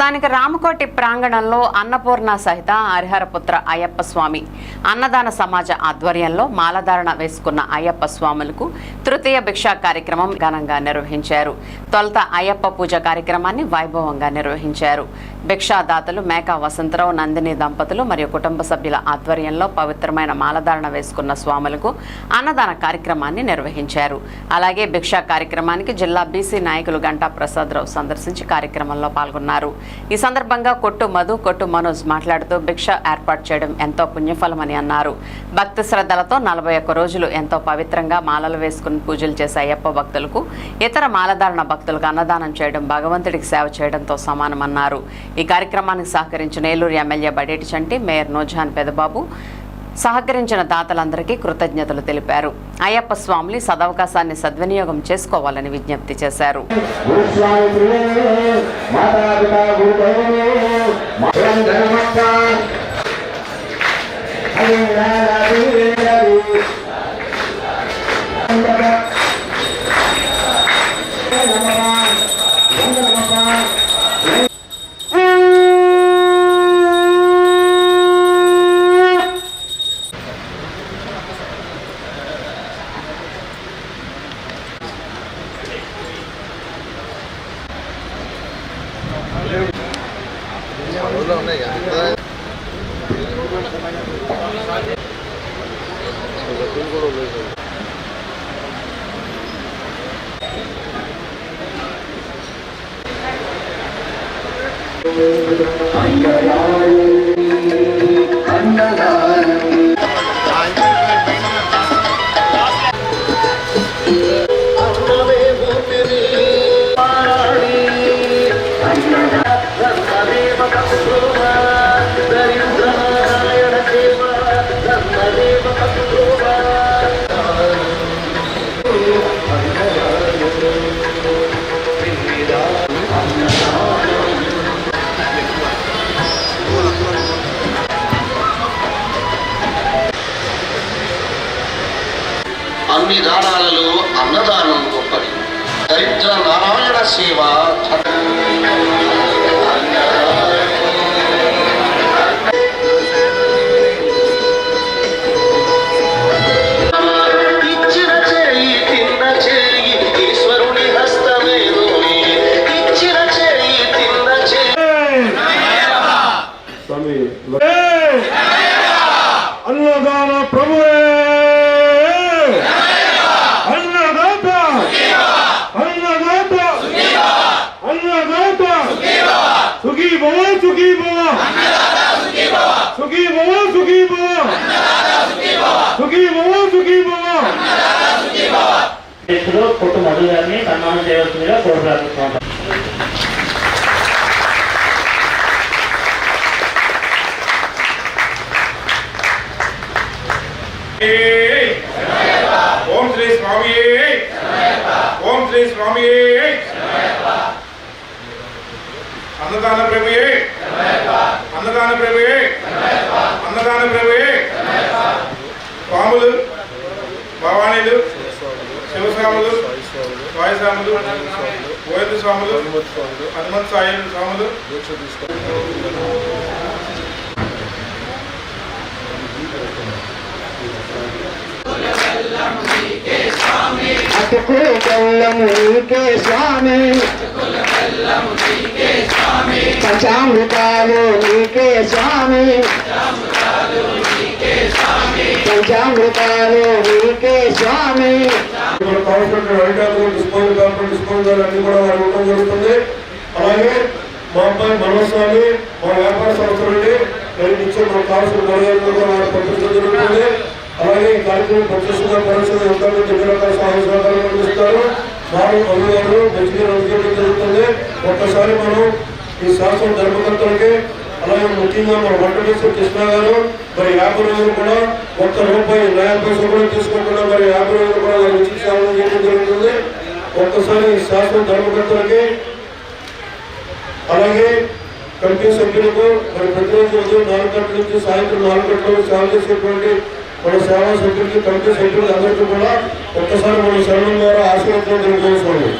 స్థానిక రామకోటి ప్రాంగణంలో అన్నపూర్ణ సహిత హరిహరపుత్ర అయ్యప్ప స్వామి. అన్నదాన సమాజ ఆధ్వర్యంలో మాలధారణ వేసుకున్న అయ్యప్ప స్వాములకు తృతీయ భిక్షా కార్యక్రమం ఘనంగా నిర్వహించారు. తొలత అయ్యప్ప పూజ కార్యక్రమాన్ని వైభవంగా నిర్వహించారు. భిక్షాదాతలు మేకా వసంతరావు నందిని దంపతులు మరియు కుటుంబ సభ్యుల ఆధ్వర్యంలో పవిత్రమైన మాలధారణ వేసుకున్న స్వాములకు అన్నదాన కార్యక్రమాన్ని నిర్వహించారు. అలాగే భిక్షా కార్యక్రమానికి జిల్లా బీసీ నాయకులు గంటా ప్రసాదరావు సందర్శించి కార్యక్రమంలో పాల్గొన్నారు. ఈ సందర్భంగా కొట్టు మధు కొట్టు మనోజ్ మాట్లాడుతూ భిక్ష ఏర్పాటు చేయడం ఎంతో పుణ్యఫలమని అన్నారు. భక్తి శ్రద్ధలతో నలభై ఒక్క రోజులు ఎంతో పవిత్రంగా మాలలు వేసుకుని పూజలు చేసే అయ్యప్ప భక్తులకు ఇతర మాలధారణ భక్తులకు అన్నదానం చేయడం భగవంతుడికి సేవ చేయడంతో సమానమన్నారు. ఈ కార్యక్రమానికి సహకరించిన ఏలూరు ఎమ్మెల్యే బడేటి చంటి మేయర్ నోజాన్ పెదబాబు సహకరించిన దాతలందరికీ కృతజ్ఞతలు తెలిపారు. అయ్యప్ప స్వామిని సదవకాశాన్ని సద్వినియోగం చేసుకోవాలని విజ్ఞప్తి చేశారు. గురుస్వామి Ay, ay, ay. విధానాలలో దానాలలో అన్నదానం గొప్పది. దరిద్ర నారాయణ సేవ అన్నదాన ప్రభువే. సుఖీ భవ సుఖీ భవ సుఖీ భవ సుఖీ భవ సుఖీ భవ సుఖీ భవ ఇప్పుడు పుట్టు మధు గారిని సన్మానం చేయవలసిందిగా కోరు ప్రార్థిస్తున్నాం ఓం శ్రీ స్వామి ఓం శ్రీ స్వామి అన్నదాన ప్రభుయే అన్నదాన ప్రభుయే అన్నదాన ప్రభుయే స్వాములు భవానీలు శివస్వాములు స్వామిస్వాములు గోవింద స్వాములు హనుమంత్ సాయి స్వాములు. అటుకుల బెల్లము నీకే స్వామి. పంచామృతాలు నీకే స్వామి. పంచామృతాలు నీకే స్వామి. ఇప్పుడు కావాల్సిన వైద్యాలు డిస్కౌంట్ కావాల్సిన డిస్కౌంట్ అన్ని కూడా వారు జరుగుతుంది. అలాగే మా అబ్బాయి మనోస్వామి మా వ్యాపార సంస్థ నుండి మరి నిత్యం మాకు కావాల్సిన కూడా వారు పంపించడం జరుగుతుంది. అలాగే ఈ కార్యక్రమం ప్రత్యక్షంగా పరోక్షంగా ఉంటారు ఎన్ని సహాయ సహకారాలు అందిస్తారు. వారు అభిగారు మంచిగా జరుగుతుంది ఒక్కసారి మనం ఈ శాసన ధర్మకర్తలకి అలాగే ముఖ్యంగా మన వంటకేశ్వర కృష్ణ గారు మరి యాభై రోజులు కూడా ఒక్క రూపాయి న్యాయ పైసలు కూడా తీసుకోకుండా మరి యాభై రోజులు కూడా వారి ఉచిత సేవలు చేయడం జరుగుతుంది. ఒక్కసారి ఈ శాసన ధర్మకర్తలకి అలాగే కమిటీ సభ్యులకు మరి ప్రతిరోజు ఉదయం నాలుగు గంటల నుంచి సాయంత్రం నాలుగు గంటల వరకు సేవ చేసేటువంటి మన సేవా సభ్యులకి కమిటీ సభ్యులకి అందరికీ కూడా ఒక్కసారి మన శరణం ద్వారా ఆశీర్వదం తెలియజేసుకోండి